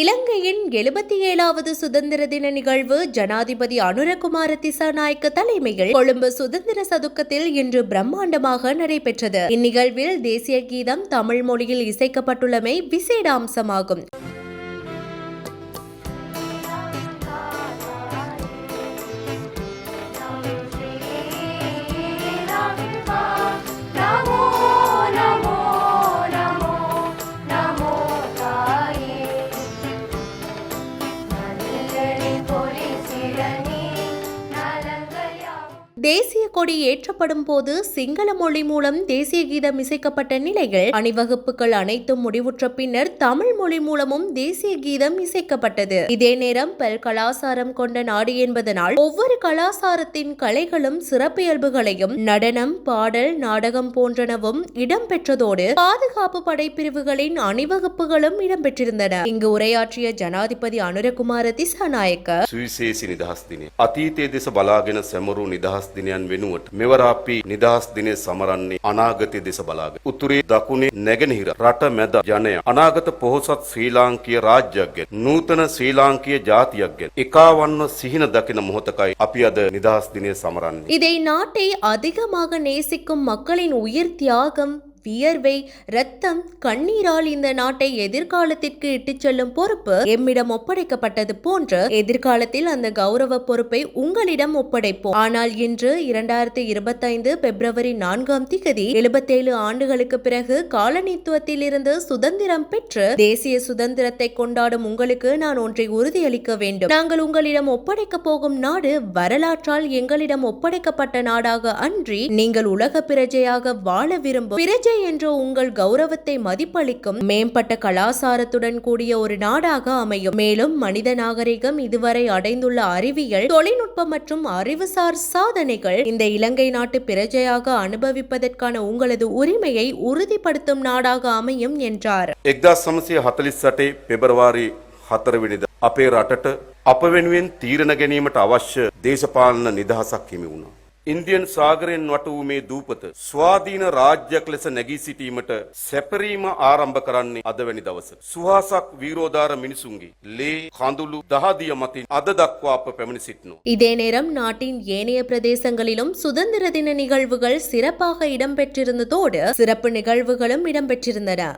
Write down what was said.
இலங்கையின் எழுபத்தி ஏழாவது சுதந்திர தின நிகழ்வு ஜனாதிபதி அனுரகுமார திசாநாயக்க தலைமையில் கொழும்பு சுதந்திர சதுக்கத்தில் இன்று பிரம்மாண்டமாக நடைபெற்றது. இந்நிகழ்வில் தேசிய கீதம் தமிழ் மொழியில் இசைக்கப்பட்டுள்ளமை விசேட அம்சமாகும். தேசிய கொடி ஏற்றப்படும் போது சிங்கள மொழி மூலம் தேசிய கீதம் இசைக்கப்பட்ட நிலையில் அணிவகுப்புகள் அனைத்தும் முடிவுற்ற பின்னர் தமிழ் மொழி மூலமும் தேசிய கீதம் இசைக்கப்பட்டது. இதே நேரம் பல் கலாசாரம் கொண்ட நாடு என்பதனால் ஒவ்வொரு கலாசாரத்தின் கலைகளும் சிறப்பியல்புகளையும் நடனம் பாடல் நாடகம் போன்றனவும் இடம்பெற்றதோடு பாதுகாப்பு படைப்பிரிவுகளின் அணிவகுப்புகளும் இடம்பெற்றிருந்தன. இங்கு உரையாற்றிய ஜனாதிபதி அனுரகுமார திசாநாயக்க சுவிசேஷி நிதாஸ்தினி அத்தீதே திச பலாகின செமரு நிதாஸ் දිනයන් වෙනුවට මෙවර අපි නිදහස් දිනය සමරන්නේ අනාගතය දෙස බලාගෙන. උතුරේ දකුණේ නැගෙනහිර රට මැද ජනය අනාගත පොහොසත් ශ්‍රී ලාංකීය රාජ්‍යයක් ගැන නූතන ශ්‍රී ලාංකීය ජාතියක් ගැන එකාවන්ව සිහින දකින මොහොතකයි අපි අද නිදහස් දිනය සමරන්නේ. இதை நாட்டை அதிகமாக நேசிக்கும் மக்களின் உயிர் தியாகம் வியர்வை ரத்தம் கண்ணீரால் இந்த நாட்டை எதிர்காலத்திற்கு இட்டுச் செல்லும் பொறுப்பு எம்மிடம் ஒப்படைக்கப்பட்டது போன்று எதிர்காலத்தில் அந்த கௌரவ பொறுப்பை உங்களிடம் ஒப்படைப்போம். ஆனால் இன்று இரண்டாயிரத்தி இருபத்தைந்து பிப்ரவரி நான்காம் திகதி எழுபத்தேழு ஆண்டுகளுக்கு பிறகு காலனித்துவத்தில் இருந்து சுதந்திரம் பெற்று தேசிய சுதந்திரத்தை கொண்டாடும் உங்களுக்கு நான் ஒன்றை உறுதியளிக்க வேண்டும். நாங்கள் உங்களிடம் ஒப்படைக்க போகும் நாடு வரலாற்றால் எங்களிடம் ஒப்படைக்கப்பட்ட நாடாக அன்றி நீங்கள் உலக பிரஜையாக வாழ விரும்பும் பிரஜை என்ற உங்கள் கௌரவத்தை மதிப்பளிக்கும் மேம்பட்ட கலாசாரத்துடன் கூடிய ஒரு நாடாக அமையும் மேலும் மனித நாகரிகம் இதுவரை அடைந்துள்ள அறிவியல் தொழில்நுட்பம் மற்றும் அறிவுசார் சாதனைகள் இந்த இலங்கை நாட்டு பிரஜையாக அனுபவிப்பதற்கான உங்களது உரிமையை உறுதிப்படுத்தும் நாடாக அமையும் என்றார் එක්දස් සමසය හතලිස්සටේ පෙබරවාරි හතරවිනිද අපේ රටට අප වෙනුවෙන් තීරණ ගැනීමට අවශ්‍ය දේශපාලන නිදහසක් හිමි වුණා. ඉන්දියන් සාගරයෙන් වට වූ මේ දූපත ස්වාධීන රාජ්‍යයක් ලෙස නැගී සිටීමට සැපරීම ආරම්භ කරන්නේ අදවැනි දවස. සුහාසක් වීරෝධාර මිනිසුන්ගේ ලේ කඳුළු දහදිය මතින් අද දක්වා අප පැමිණි සිටිනු. இதே நேரம் நாட்டின் ஏனைய பிரதேசங்களிலும் சுதந்திர தின நிகழ்வுகள் சிறப்பாக இடம்பெற்றிருந்ததோடு சிறப்பு நிகழ்வுகளும் இடம்பெற்றிருந்தன